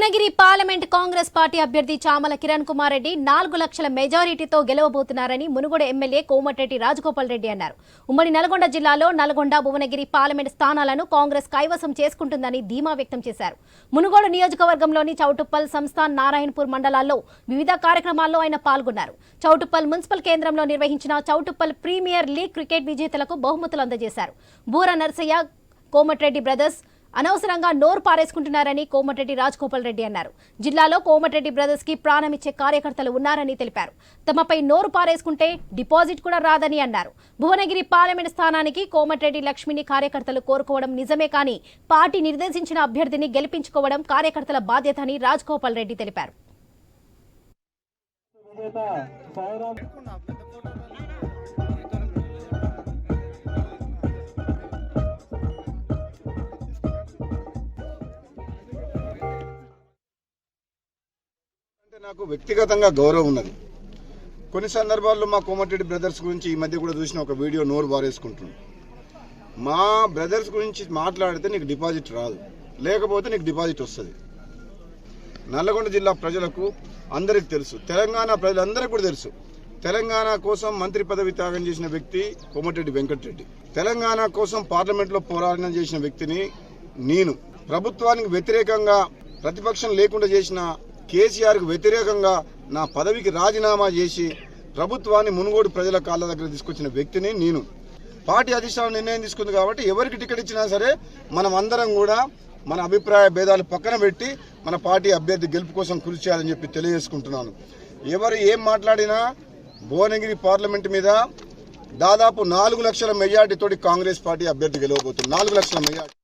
Bhuvanagiri parliament Congress party అభ్యర్థి చామల కిరణ్ కుమార్ రెడ్డి నాలుగు లక్షల మెజారిటీతో గెలవబోతున్నారని మునుగోడు ఎమ్మెల్యే కోమటిరెడ్డి రాజగోపాల్ రెడ్డి అన్నారు. ఉమ్మడి నల్గొండ జిల్లాలో నల్గొండ భువనగిరి పార్లమెంట్ స్థానాలను కాంగ్రెస్ కైవసం చేసుకుంటుందని ధీమా వ్యక్తం చేశారు. మునుగోడు నియోజకవర్గంలోని చౌటుప్పల్ సంస్థాన్ నారాయణపూర్ మండలాల్లో వివిధ కార్యక్రమాల్లో ఆయన పాల్గొన్నారు. చౌటుప్పల్ మున్సిపల్ కేంద్రంలో నిర్వహించిన చౌటుప్పల్ ప్రీమియర్ లీగ్ క్రికెట్ విజేతలకు బహుమతులు అందజేశారు. బూర నర్సయ్య కోమటిరెడ్డి బ్రదర్స్ అనవసరంగా నోరు పారేసుకుంటున్నారని కోమటిరెడ్డి రాజగోపాల్ రెడ్డి అన్నారు. జిల్లాలో కోమటిరెడ్డి బ్రదర్స్కి ప్రాణమిచ్చే కార్యకర్తలు ఉన్నారని తెలిపారు. తమపై నోరు పారేసుకుంటే డిపాజిట్ కూడా రాదని అన్నారు. భువనగిరి పార్లమెంట్ స్థానానికి కోమటిరెడ్డి లక్ష్మిని కార్యకర్తలు కోరుకోవడం నిజమే కానీ పార్టీ నిర్దేశించిన అభ్యర్థిని గెలిపించుకోవడం కార్యకర్తల బాధ్యత అని రాజగోపాల్ రెడ్డి తెలిపారు. నాకు వ్యక్తిగతంగా గౌరవం ఉన్నది. కొన్ని సందర్భాల్లో మా కోమటిరెడ్డి బ్రదర్స్ గురించి ఈ మధ్య కూడా చూసిన ఒక వీడియో నోరు బారేసుకుంటున్నాను మా బ్రదర్స్ గురించి మాట్లాడితే నీకు డిపాజిట్ రాదు. లేకపోతే నీకు డిపాజిట్ వస్తుంది. నల్లగొండ జిల్లా ప్రజలకు అందరికి తెలుసు. తెలంగాణ ప్రజలందరికీ కూడా తెలుసు. తెలంగాణ కోసం మంత్రి పదవి త్యాగం చేసిన వ్యక్తి కోమటిరెడ్డి వెంకటరెడ్డి. తెలంగాణ కోసం పార్లమెంట్లో పోరాటం చేసిన వ్యక్తిని నేను. ప్రభుత్వానికి వ్యతిరేకంగా ప్రతిపక్షం లేకుండా చేసిన కేసీఆర్కు వ్యతిరేకంగా నా పదవికి రాజీనామా చేసి ప్రభుత్వాన్ని మునుగోడు ప్రజల కాళ్ళ దగ్గర తీసుకొచ్చిన వ్యక్తిని నేను. పార్టీ అధిష్టానం నిర్ణయం తీసుకుంది కాబట్టి ఎవరికి టికెట్ ఇచ్చినా సరే మనం అందరం కూడా మన అభిప్రాయ భేదాలు పక్కన పెట్టి మన పార్టీ అభ్యర్థి గెలుపు కోసం కృషి చేయాలని చెప్పి తెలియజేసుకుంటున్నాను. ఎవరు ఏం మాట్లాడినా భువనగిరి పార్లమెంట్ మీద దాదాపు నాలుగు లక్షల మెజార్టీతోటి కాంగ్రెస్ పార్టీ అభ్యర్థి గెలవబోతుంది. నాలుగు లక్షల మెజార్టీ.